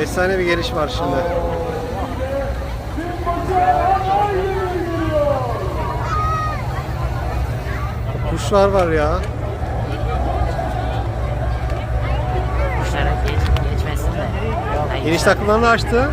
Efsane bir geliş var şimdi. Kuşlar var ya. Kuşlara geç, geçmesin de. Geniş takımlarını açtı.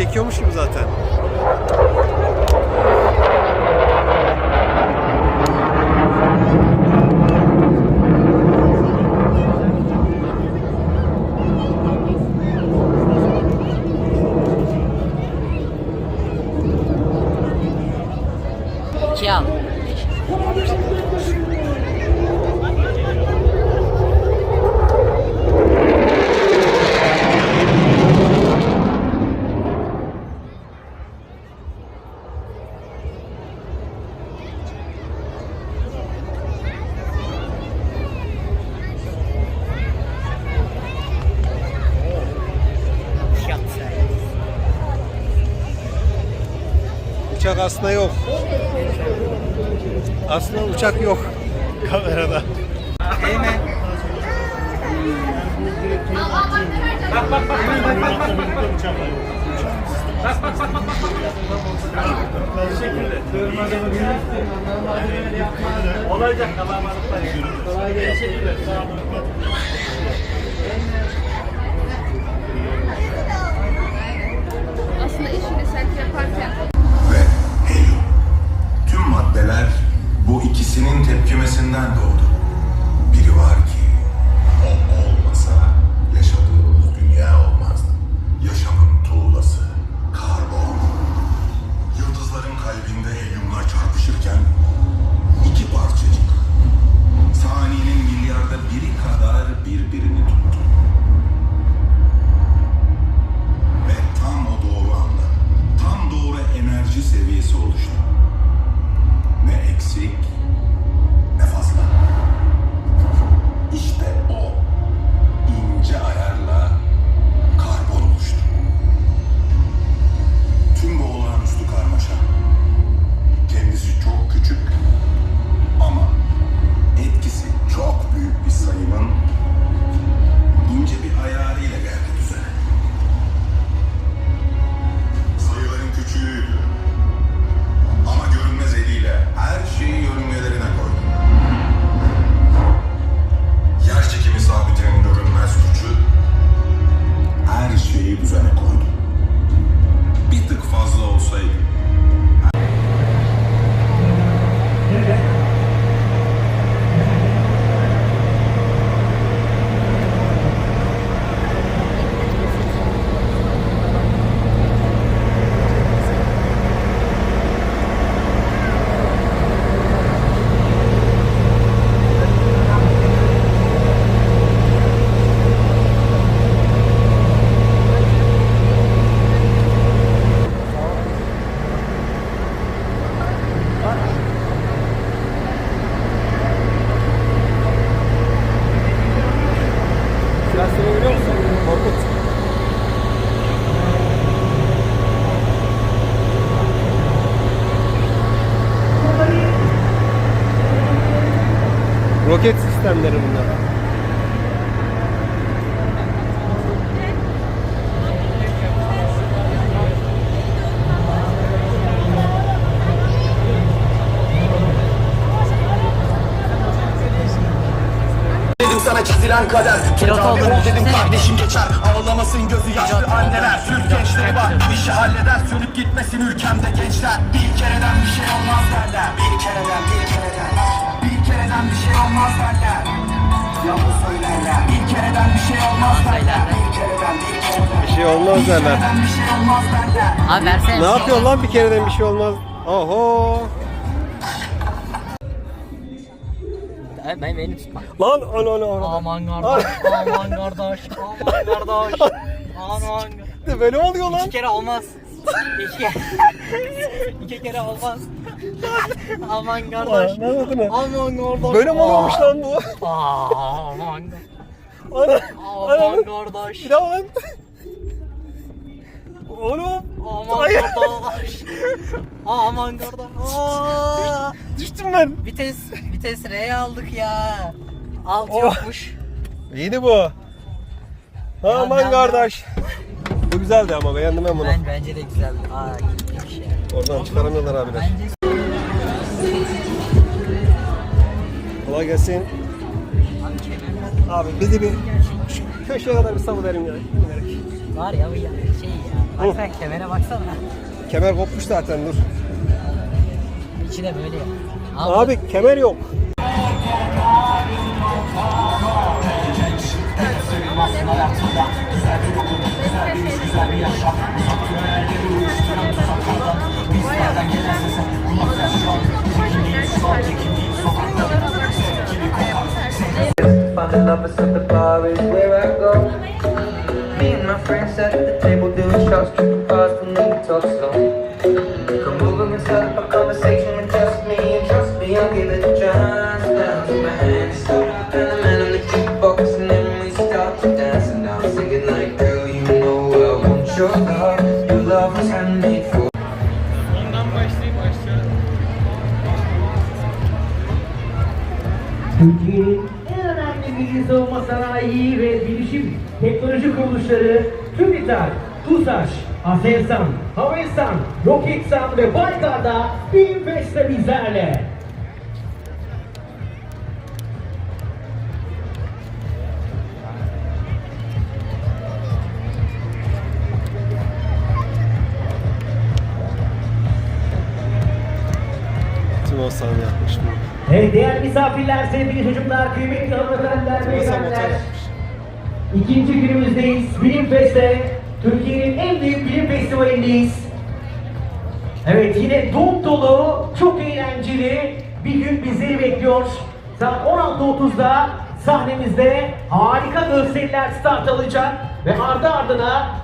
Çekiyormuş gibi zaten. Aslında yok. Aslında uçak yok kamerada. Aslında Roket sistemleri bunlar. Dedim sana çizilen kader. Pilot Tedavi oldun, ol dedim kardeşim geçer. Ağlamasın gözü yaşlı Pilot, anneler. Türk gençleri var işi halleder. Sönüp gitmesin ülkemde gençler. Bir kereden bir şey olmaz derler Bir kereden bir kereden kereden bir şey olmaz derler Yalnız söylerler Bir kereden bir şey olmaz derler Bir kereden bir kereden Bir şey olmaz derler. bir şey olmaz derler Abi versene. Ne yapıyor lan bir kereden bir şey olmaz. Oho. Abi ben beni tutma. Lan ana ana ana. Aman kardeş, aman kardeş, aman kardeş. Aman. Böyle oluyor lan. İki kere olmaz. İki kere. İki kere olmaz. Aman kardeş. Ne oldu? Aman kardeş. Böyle mi oluyormuş lan bu? Aman. Ana. Aman Ana. kardeş. Bir daha lan. Oğlum. Aman Ay. kardeş. Aman kardeş. Aa. Düştüm ben. Vites, vites R'ye aldık ya. Alt Oh. yokmuş. İyiydi bu. Aman kardeş. Güzeldi ama beğendim ben bunu. Ben bence de güzeldi. Aa, gitmiş ya. Oradan çıkaramıyorlar abiler. Bence Kolay gelsin. abi Abi bizi bir köşeye kadar bir salıverin ya. var ya bu ya şey ya. Bak sen kemere baksana. Kemer kopmuş zaten dur. İçi de böyle ya. Abi kemer yok. Finding lovers at the bar is where I your love. Your love was handmade for. Türkiye'nin en önemli milli savunma sanayi ve bilişim teknoloji kuruluşları TÜBİTAK, TUSAŞ, ASELSAN, HAVESAN, ROKETSAN ve Baykar'da Bilim Fest'te bizlerle. Evet değerli misafirler, sevgili çocuklar, kıymetli hanımefendiler, beyefendiler. İkinci günümüzdeyiz. Bilim Fest'te Türkiye'nin en büyük bilim festivalindeyiz. Evet yine dop dolu, çok eğlenceli bir gün bizleri bekliyor. Saat 16.30'da sahnemizde harika gösteriler start alacak ve ardı ardına